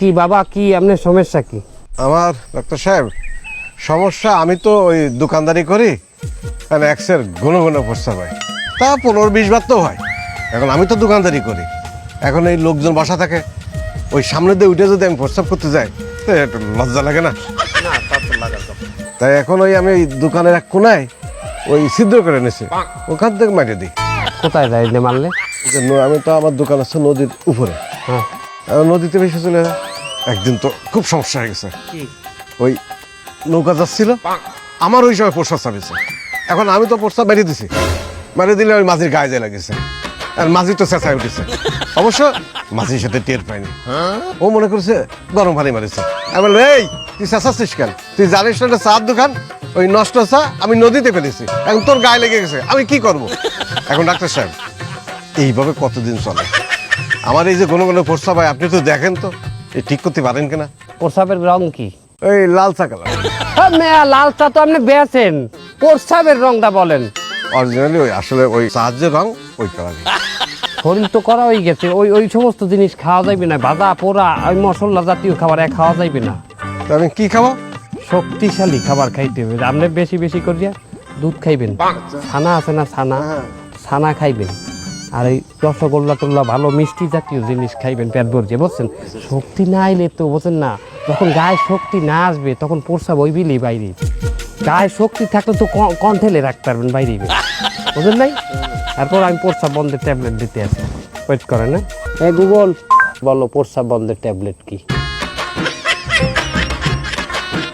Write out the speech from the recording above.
কি বাবা কি আপনার সমস্যা কি? আমার ডাক্তার সাহেব সমস্যা আমি তো ওই দোকানদারি করি মানে এক্সের ঘন ঘন প্রস্তাব হয়। তা পনেরো বিশ বার তো হয়। এখন আমি তো দোকানদারি করি। এখন এই লোকজন বসা থাকে ওই সামনে দিয়ে উঠে যদি আমি প্রস্তাব করতে যাই তো একটু লজ্জা লাগে না? তাই এখন ওই আমি ওই দোকানের এক কোনায় ওই ছিদ্র করে নিছি ওখান থেকে মারিয়ে দিই। কোথায় যাই মারলে? আমি তো আমার দোকান আছে নদীর উপরে। হ্যাঁ। এখন নদীতে বেশি চলে যায়। একদিন তো খুব সমস্যা হয়ে গেছে। ওই নৌকা যাচ্ছিল আমার ওই সময় প্রস্তাব চাপিয়েছে এখন আমি তো প্রস্তাব মেরে দিছি। মেরে দিলে ওই মাঝির গায়ে যায় লাগেছে আর মাঝি তো চেঁচায় উঠেছে। অবশ্য মাঝির সাথে টের পাইনি। ও মনে করছে গরম পানি মারিছে। আমি বললাম, এই তুই চেঁচাচ্ছিস কেন? তুই জানিস না চার দোকান? ওই নষ্ট চা আমি নদীতে ফেলেছি। এখন তোর গায়ে লেগে গেছে। আমি কি করব? এখন ডাক্তার সাহেব এইভাবে কতদিন চলে? আমার এই যে কোনো কোনো প্রস্তাব হয় আপনি তো দেখেন তো। এই ঠিক করতে পারেন কিনা? প্রসাবের রং কি? ওই লাল চা কালার। হ্যাঁ, মেয়া, লাল চা তো আপনি বেছেন প্রসাবের রংটা বলেন। অরিজিনালি ওই আসলে ওই সাহায্যের রং ওই কালার। শরীর তো করা হয়ে গেছে। ওই ওই সমস্ত জিনিস খাওয়া যাইবে না। ভাজা পোড়া ওই মশলা জাতীয় খাবার এক খাওয়া যাইবে না। তা আমি কি খাব? শক্তিশালী খাবার খাইতে হবে। আপনি বেশি বেশি করিয়া দুধ খাইবেন। ছানা আছে না ছানা? ছানা খাইবেন। আর এই রসগোল্লা টোল্লা ভালো মিষ্টি জাতীয় জিনিস খাইবেন পেট ভরছে বলছেন শক্তি না এলে তো বলছেন না? যখন গায়ে শক্তি না আসবে, তখন পোষাব ওই বিলি বাইরে। গায়ে শক্তি থাকলে তো কণ্ঠেলে রাখতে পারবেন বাইরে। বুঝলেন নাই? তারপর আমি পোষা বন্ধের ট্যাবলেট দিতে আসি। ওয়েট করেন না হ্যাঁ গুগল, বলো পোষা বন্ধের ট্যাবলেট কি?